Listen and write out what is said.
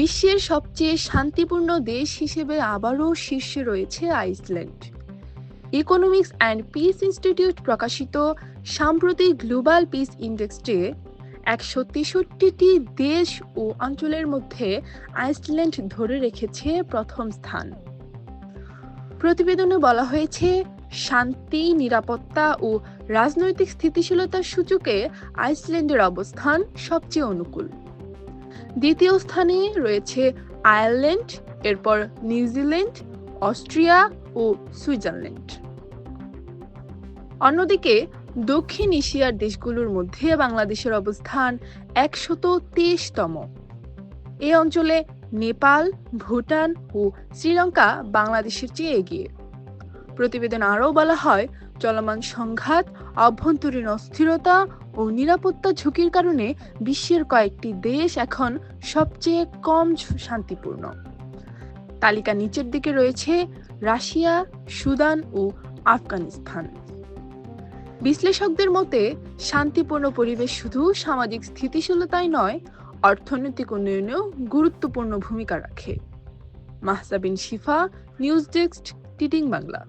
বিশ্বের সবচেয়ে শান্তিপূর্ণ দেশ হিসেবে আবারও শীর্ষে রয়েছে Iceland. Economics and peace institute প্রকাশিত সাম্প্রতিক গ্লোবাল পিস ইন্ডেক্সে একশো তেষট্টিটি দেশ ও অঞ্চলের মধ্যে আইসল্যান্ড ধরে রেখেছে প্রথম স্থান। প্রতিবেদনে বলা হয়েছে, শান্তি, নিরাপত্তা ও রাজনৈতিক স্থিতিশীলতার সূচকে আইসল্যান্ডের অবস্থান সবচেয়ে অনুকূল। দ্বিতীয় স্থানে রয়েছে আয়ারল্যান্ড, এরপর নিউজিল্যান্ড, অস্ট্রিয়া ও সুইজারল্যান্ড। অন্যদিকে, দক্ষিণ এশিয়ার দেশগুলোর মধ্যে বাংলাদেশের অবস্থান একশত তেইশতম। এই অঞ্চলে নেপাল, ভুটান ও শ্রীলঙ্কা বাংলাদেশের চেয়ে এগিয়ে। প্রতিবেদন আরও বলা হয়, চলমান সংঘাত, অভ্যন্তরীণ অস্থিরতা ও নিরাপত্তা ঝুঁকির কারণে বিশ্বের কয়েকটি দেশ এখন সবচেয়ে কম শান্তিপূর্ণ। তালিকা নিচের দিকে রয়েছে রাশিয়া, সুদান ও আফগানিস্তান। বিশ্লেষকদের মতে, শান্তিপূর্ণ পরিবেশ শুধু সামাজিক স্থিতিশীলতাই নয়, অর্থনৈতিক উন্নয়নেও গুরুত্বপূর্ণ ভূমিকা রাখে। মাহসাবিন শিফা, নিউজ ডেস্ক, টিটিং বাংলা।